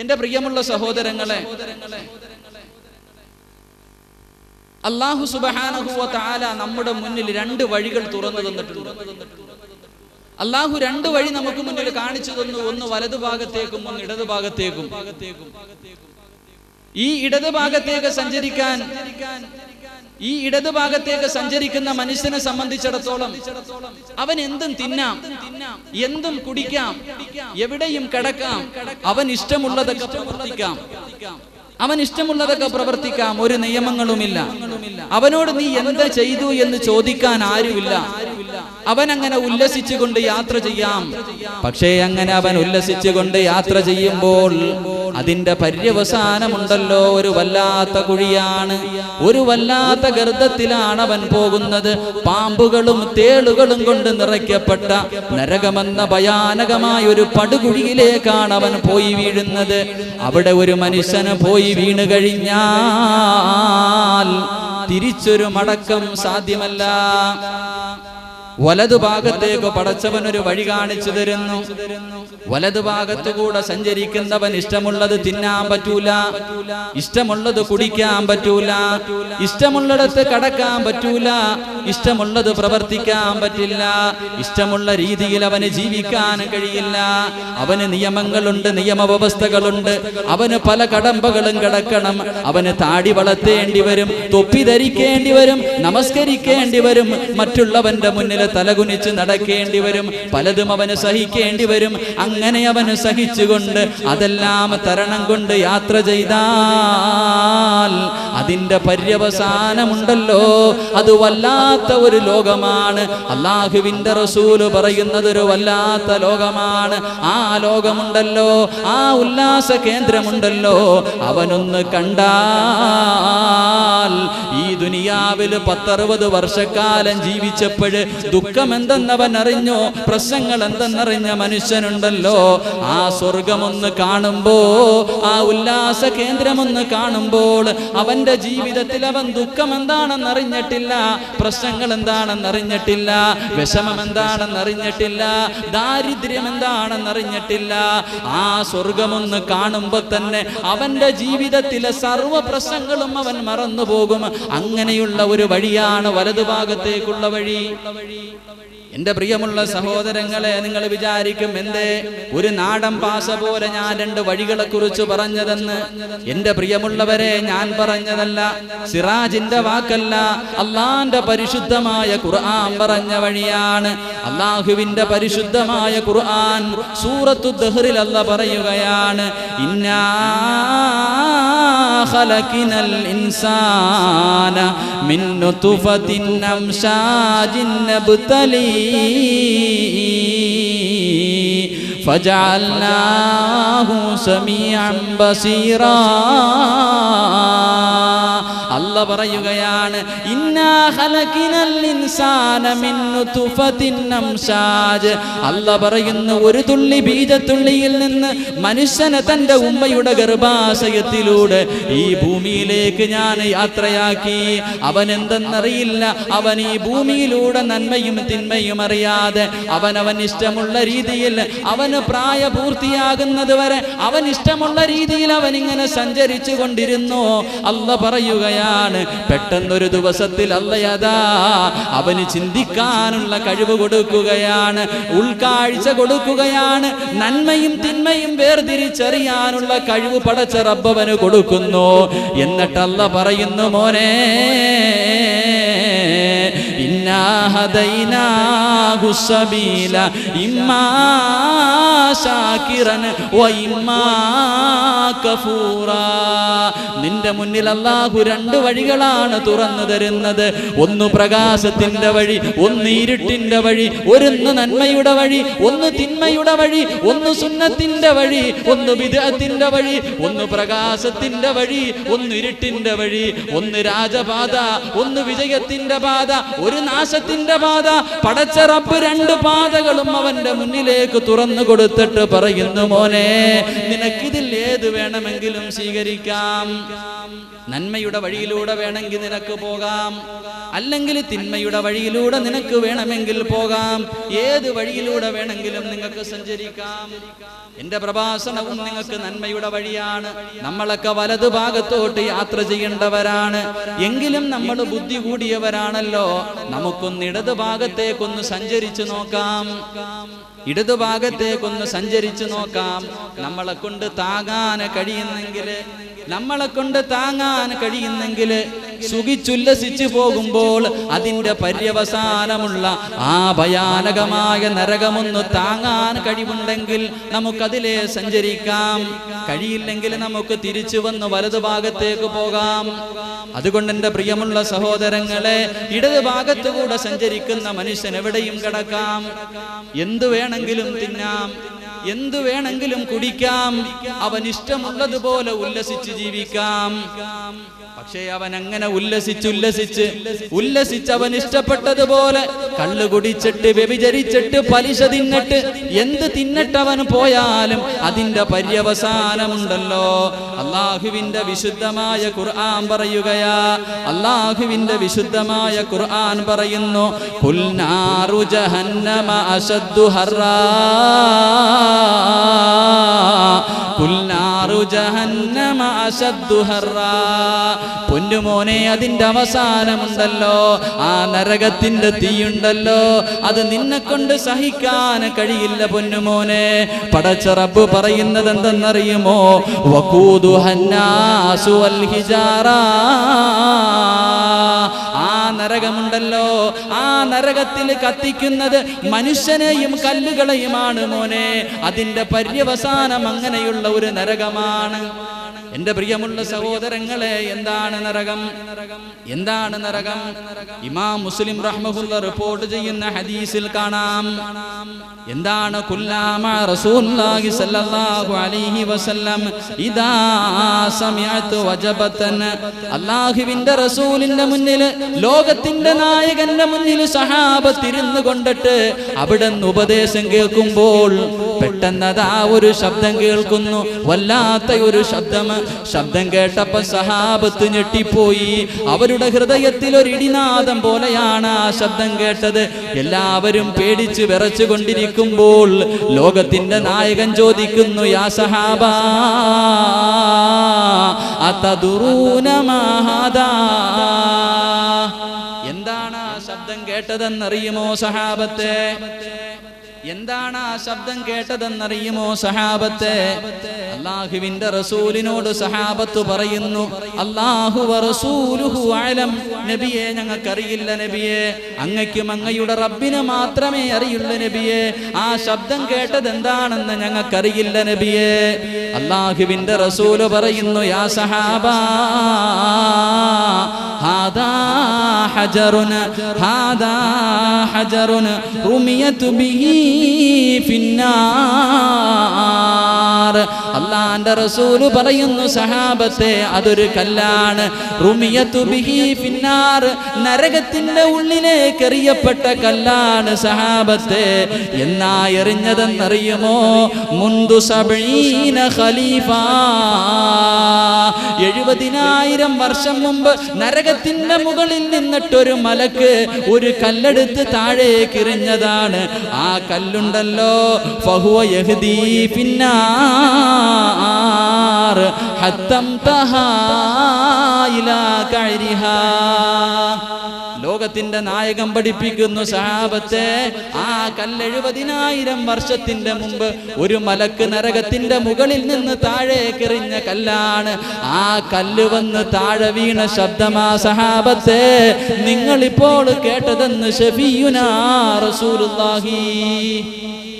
എന്റെ പ്രിയമുള്ള സഹോദരങ്ങളെ അള്ളാഹു സുബഹാനഹുവ താല നമ്മുടെ മുന്നിൽ രണ്ട് വഴികൾ തുറന്നു തന്നിട്ടുണ്ട്. അള്ളാഹു രണ്ട് വഴി നമുക്ക് മുന്നിൽ കാണിച്ചു തന്നു. ഒന്ന് വലതു ഭാഗത്തേക്കും ഒന്ന് ഇടതു ഭാഗത്തേക്കും. ഈ ഇടതു ഭാഗത്തേക്ക് സഞ്ചരിക്കാൻ ഈ ഇടതു ഭാഗത്തേക്ക് സഞ്ചരിക്കുന്ന മനുഷ്യനെ സംബന്ധിച്ചിടത്തോളം അവൻ എന്തും തിന്നാം എന്തും കുടിക്കാം എവിടെയും കിടക്കാം. അവൻ ഇഷ്ടമുള്ളതൊക്കെ പ്രവർത്തിക്കാം. അവൻ ഇഷ്ടമുള്ളതൊക്കെ പ്രവർത്തിക്കാം. ഒരു നിയമങ്ങളുമില്ല. അവനോട് നീ എന്താ ചെയ്തു എന്ന് ചോദിക്കാൻ ആരുമില്ല. അവൻ അങ്ങനെ ഉല്ലസിച്ചുകൊണ്ട് യാത്ര ചെയ്യാം. പക്ഷേ അങ്ങനെ അവൻ ഉല്ലസിച്ചുകൊണ്ട് യാത്ര ചെയ്യുമ്പോൾ അതിന്റെ പര്യവസാനമുണ്ടല്ലോ ഒരു വല്ലാത്ത കുഴിയാണ്. ഒരു വല്ലാത്ത ഗർത്തത്തിലാണ് അവൻ പോകുന്നത്. പാമ്പുകളും തേളുകളും കൊണ്ട് നിറയ്ക്കപ്പെട്ട നരകമെന്ന ഭയാനകമായ ഒരു പടുകുഴിയിലേക്കാണ് അവൻ പോയി വീഴുന്നത്. അവിടെ ഒരു മനുഷ്യന് പോയി വീണു കഴിഞ്ഞാൽ തിരിച്ചൊരു മടക്കം സാധ്യമല്ല. വലതുഭാഗത്തേക്ക് പടച്ചവൻ ഒരു വഴി കാണിച്ചു തരുന്നു. വലതു ഭാഗത്തുകൂടെ സഞ്ചരിക്കുന്നവൻ ഇഷ്ടമുള്ളത് തിന്നാൻ പറ്റൂല. ഇഷ്ടമുള്ളത് കുടിക്കാൻ പറ്റൂല. ഇഷ്ടമുള്ളിടത്ത് കടക്കാൻ പറ്റൂല. ഇഷ്ടമുള്ളത് പ്രവർത്തിക്കാൻ പറ്റില്ല. ഇഷ്ടമുള്ള രീതിയിൽ അവന് ജീവിക്കാൻ കഴിയില്ല. അവന് നിയമങ്ങളുണ്ട് നിയമവ്യവസ്ഥകളുണ്ട്. അവന് പല കടമ്പകളും കിടക്കണം. അവന് താടി വളർത്തേണ്ടി വരും തൊപ്പി ധരിക്കേണ്ടി വരും നമസ്കരിക്കേണ്ടി വരും. മറ്റുള്ളവന്റെ മുന്നിൽ തലകുനിച്ച് നടക്കേണ്ടി വരും. പലതും അവന് സഹിക്കേണ്ടി വരും. അങ്ങനെ അവന് സഹിച്ചുകൊണ്ട് അതെല്ലാം തരണം കൊണ്ട് യാത്ര ചെയ്താൽ അതിന്റെ പര്യവസാനമുണ്ടല്ലോ. അത് വല്ലാത്ത ഒരു ലോകമാണ്. അള്ളാഹുവിന്റെ റസൂൽ പറയുന്നത് ഒരു വല്ലാത്ത ലോകമാണ്. ആ ലോകമുണ്ടല്ലോ. ആ ഉല്ലാസ കേന്ദ്രമുണ്ടല്ലോ. അവനൊന്ന് കണ്ടാൽ ഈ ദുനിയാവിൽ പത്തറുപത് വർഷക്കാലം ജീവിച്ചപ്പോഴ് ദുഃഖം എന്തെന്നവൻ അറിഞ്ഞോ? പ്രശ്നങ്ങൾ എന്തെന്നറിഞ്ഞ മനുഷ്യനുണ്ടല്ലോ. ആ സ്വർഗമൊന്ന് കാണുമ്പോ ആ ഉല്ലാസ കേന്ദ്രമൊന്ന് കാണുമ്പോൾ അവന്റെ ജീവിതത്തിൽ അവൻ ദുഃഖം എന്താണെന്ന് അറിഞ്ഞിട്ടില്ല പ്രശ്നങ്ങൾ എന്താണെന്ന് അറിഞ്ഞിട്ടില്ല വിഷമം എന്താണെന്ന് അറിഞ്ഞിട്ടില്ല ദാരിദ്ര്യം എന്താണെന്ന് അറിഞ്ഞിട്ടില്ല ആ സ്വർഗമൊന്ന് കാണുമ്പോ തന്നെ അവന്റെ ജീവിതത്തിലെ സർവ പ്രശ്നങ്ങളും അവൻ മറന്നു പോകും. അങ്ങനെയുള്ള ഒരു വഴിയാണ് വലതുഭാഗത്തേക്കുള്ള വഴി. എന്റെ പ്രിയമുള്ള സഹോദരങ്ങളെ നിങ്ങൾ വിചാരിക്കും എന്തേ? ഒരു നാടൻ പാസ പോലെ ഞാൻ രണ്ട് വഴികളെ കുറിച്ച് പറഞ്ഞതെന്ന്. എന്റെ പ്രിയമുള്ളവരെ ഞാൻ പറഞ്ഞതല്ല. സിറാജിന്റെ വാക്കല്ല അള്ളാന്റെ പരിശുദ്ധമായ ഖുർആൻ പറഞ്ഞ വഴിയാണ്. അള്ളാഹുവിന്റെ പരിശുദ്ധമായ ഖുർആൻ സൂറത്തു ദഹ്റിൽ അല്ല പറയുകയാണ്. ഇന്നാ خلقنا الإنسان من نطفة أمشاج نبتليه فجعلناه سميعا بصيرا. അല്ല പറയുകയാണ് അല്ല പറയുന്നു ഒരു തുള്ളി ബീജത്തുള്ളിയിൽ നിന്ന് മനുഷ്യനെ തന്റെ ഉമ്മയുടെ ഗർഭാശയത്തിലൂടെ ഈ ഭൂമിയിലേക്ക് ഞാൻ യാത്രയാക്കി. അവൻ എന്തെന്നറിയില്ല അവൻ ഈ ഭൂമിയിലൂടെ നന്മയും തിന്മയും അറിയാതെ അവൻ അവൻ ഇഷ്ടമുള്ള രീതിയിൽ അവന് പ്രായപൂർത്തിയാകുന്നത് വരെ അവൻ ഇഷ്ടമുള്ള രീതിയിൽ അവൻ ഇങ്ങനെ സഞ്ചരിച്ചു കൊണ്ടിരുന്നു അല്ല പറയുകയാണ് പെട്ടെന്നൊരു ദിവസത്തിൽ അല്ലയതാ അവന് ചിന്തിക്കാനുള്ള കഴിവ് കൊടുക്കുകയാണ് ഉൾക്കാഴ്ച കൊടുക്കുകയാണ് നന്മയും തിന്മയും വേർതിരിച്ചറിയാനുള്ള കഴിവ് പടച്ച റബ്ബവന് കൊടുക്കുന്നു. എന്നിട്ടല്ല പറയുന്നു മോനെ ശാകിറൻ വ ഇമ്മാ കഫൂറാ. നിന്റെ മുന്നിൽ അള്ളാഹു രണ്ട് വഴികളാണ് തുറന്നു തരുന്നത്. ഒന്ന് പ്രകാശത്തിന്റെ വഴി ഒന്ന് ഇരുട്ടിന്റെ വഴി ഒരുന്ന് നന്മയുടെ വഴി ഒന്ന് തിന്മയുടെ വഴി ഒന്ന് സുന്നത്തിന്റെ വഴി ഒന്ന് വിധത്തിന്റെ വഴി ഒന്ന് പ്രകാശത്തിന്റെ വഴി ഒന്ന് ഇരുട്ടിന്റെ വഴി ഒന്ന് രാജപാത ഒന്ന് വിജയത്തിന്റെ പാത ഒരു നാശത്തിന്റെ പാത പടച്ച റബ്ബ് രണ്ട് പാതകളും അവന്റെ മുന്നിലേക്ക് തുറന്നു കൊടുത്തിട്ട് പറയുന്നു മോനെ നിനക്കിതിൽ ഏത് വേണമെങ്കിലും സ്വീകരിക്കാം? നന്മയുടെ വഴിയിലൂടെ വേണമെങ്കിൽ നിനക്ക് പോകാം. അല്ലെങ്കിൽ തിന്മയുടെ വഴിയിലൂടെ നിനക്ക് വേണമെങ്കിൽ പോകാം. ഏത് വഴിയിലൂടെ വേണമെങ്കിലും നിങ്ങൾക്ക് സഞ്ചരിക്കാം. എന്റെ പ്രഭാഷണവും നിങ്ങൾക്ക് നന്മയുടെ വഴിയാണ്. നമ്മളൊക്കെ വലതു ഭാഗത്തോട്ട് യാത്ര ചെയ്യേണ്ടവരാണ്. എങ്കിലും നമ്മൾ ബുദ്ധി കൂടിയവരാണല്ലോ. നമുക്കൊന്ന് ഇടത് ഭാഗത്തേക്കൊന്ന് സഞ്ചരിച്ചു നോക്കാം. ഇടതു ഭാഗത്തേക്കൊന്ന് സഞ്ചരിച്ചു നോക്കാം. നമ്മളെ കൊണ്ട് താങ്ങാൻ കഴിയുന്നെങ്കിൽ നമ്മളെ കൊണ്ട് താങ്ങാൻ കഴിയുന്നെങ്കിൽ സുഖിച്ചുല്ലസിച്ചു പോകുമ്പോൾ അതിന്റെ പര്യവസാനമുള്ള ആ ഭയാനകമായ നരകമൊന്ന് താങ്ങാൻ കഴിവുണ്ടെങ്കിൽ നമുക്കതിലെ സഞ്ചരിക്കാം. കഴിയില്ലെങ്കിൽ നമുക്ക് തിരിച്ചു വന്ന് വലതു ഭാഗത്തേക്ക് പോകാം. അതുകൊണ്ട് എന്റെ പ്രിയമുള്ള സഹോദരങ്ങളെ ഇടത് ഭാഗത്തുകൂടെ സഞ്ചരിക്കുന്ന മനുഷ്യൻ എവിടെയും കിടക്കാം. എന്തു വേണമെങ്കിലും തിന്നാം. എന്തു വേണമെങ്കിലും കുടിക്കാം. അവൻ ഇഷ്ടമുള്ളതുപോലെ ഉല്ലസിച്ച് ജീവിക്കാം. പക്ഷേ അവൻ അങ്ങനെ ഉല്ലസിച്ച് ഉല്ലസിച്ച് ഉല്ലസിച്ച് അവൻ ഇഷ്ടപ്പെട്ടതുപോലെ കള്ളു കുടിച്ചിട്ട് വ്യഭിചരിച്ചിട്ട് പലിശ തിന്നിട്ട് എന്ത് തിന്നിട്ടവൻ പോയാലും അതിന്റെ പര്യവസാനമുണ്ടല്ലോ. അള്ളാഹുവിന്റെ വിശുദ്ധമായ ഖുർആൻ പറയുകയാ അള്ളാഹുവിന്റെ വിശുദ്ധമായ ഖുർആൻ പറയുന്നു ജഹന്നമ അശദ്ദു ഹറാ. പൊന്നുമോനെ അതിന്റെ അവസാനമുണ്ടല്ലോ. ആ നരകത്തിന്റെ തീയുണ്ടല്ലോ. അത് നിന്നെ കൊണ്ട് സഹിക്കാൻ കഴിയില്ല പൊന്നുമോനെ പടച്ച റബ്ബ് പറയുന്നത് എന്തെന്നറിയുമോ വഖൂദു ഹന്നാസു വൽ ഹിജാറ. നരകമുണ്ടല്ലോ. ആ നരകത്തിൽ കത്തിക്കുന്നത് മനുഷ്യനെയും കല്ലുകളെയുമാണ് മോനെ. അതിന്റെ പര്യവസാനം അങ്ങനെയുള്ള ഒരു നരകമാണ്. എന്റെ പ്രിയമുള്ള സഹോദരങ്ങളെ എന്താണ് നരകം? എന്താണ് നരകം? ഇമാം മുസ്ലിം റഹ്മുല്ല റിപ്പോർട്ട് ചെയ്യുന്ന ഹദീസിൽ കാണാം. എന്താണ് കുല്ലാമ റസൂലുള്ളാഹി അലൈഹി വസല്ലം? ഇദാ റസൂലിന്റെ മുന്നിൽ ലോകത്തിന്റെ നായകന്റെ മുന്നിൽ സഹാബത്തിരുന്നു കൊണ്ടിട്ട് അവിടെ നിന്ന് ഉപദേശം കേൾക്കുമ്പോൾ പെട്ടെന്നതാ ഒരു ശബ്ദം കേൾക്കുന്നു. വല്ലാത്ത ഒരു ശബ്ദം. ശബ്ദം കേട്ടപ്പോ സഹാബത്ത് ഞെട്ടിപ്പോയി. അവരുടെ ഹൃദയത്തിൽ ഒരു ഇടിനാദം പോലെയാണ് ആ ശബ്ദം കേട്ടത്. എല്ലാവരും പേടിച്ച് വിറച്ചു കൊണ്ടിരിക്കുമ്പോൾ ലോകത്തിന്റെ നായകൻ ചോദിക്കുന്നു യാ സഹാബ എന്താണ് ആ ശബ്ദം കേട്ടതെന്നറിയുമോ സഹാബത്തെ? എന്താണ് ആ ശബ്ദം കേട്ടതെന്നറിയുമോ സഹാബത്തെ? അള്ളാഹുവിന്റെ റസൂലിനോട് സഹാബത്ത് പറയുന്നു അള്ളാഹു നബിയെ ഞങ്ങൾക്കറിയില്ല നബിയെ. അങ്ങയ്ക്കും അങ്ങയുടെ റബ്ബിനെ മാത്രമേ അറിയുള്ള നബിയെ. ആ ശബ്ദം കേട്ടത് എന്താണെന്ന് ഞങ്ങൾക്കറിയില്ല നബിയെ. അള്ളാഹുവിന്റെ റസൂൽ പറയുന്നു യാ സഹാബാ ഹാദാ ഹജറുൻ ഹാദാ رميت به ബിഹി ഫിന്നാർ അള്ളാന്റെ റസൂൽ പറയുന്നു സഹാബത്തെ അതൊരു കല്ലാണ്. റുമിയതു ബിഹി ഫിന്നാർ നരകത്തിന്റെ ഉള്ളിലേക്ക് എറിയപ്പെട്ട കല്ലാണ് സഹാബത്തെ. എന്നാ എറിഞ്ഞതെന്നറിയുമോ മുന്തു സബീന ഖലീഫ. എഴുപതിനായിരം വർഷം മുമ്പ് നരകത്തിന്റെ മുകളിൽ നിന്നിട്ടൊരു മലക്ക് ഒരു കല്ലെടുത്ത് താഴേക്ക് എറിഞ്ഞതാണ്. ആ കല്ലുണ്ടല്ലോ. ഫഹുവ യഹ്ദീ പിന്നാർ ഹത്തം തഹാ ഇലാ കഅരിഹാ ലോകത്തിന്റെ നായകം പഠിപ്പിക്കുന്നു സഹാബത്തെ. ആ കല്ലെഴുപതിനായിരം വർഷത്തിന്റെ മുമ്പ് ഒരു മലക്ക് നരകത്തിന്റെ മുകളിൽ നിന്ന് താഴേക്കെറിഞ്ഞ കല്ലാണ്. ആ കല്ല് വന്ന് താഴെ വീണ ശബ്ദമാ സഹാബത്തെ. നിങ്ങളിപ്പോൾ കേട്ടതെന്ന് ഷഫിയുനാ റസൂലുള്ളാഹി.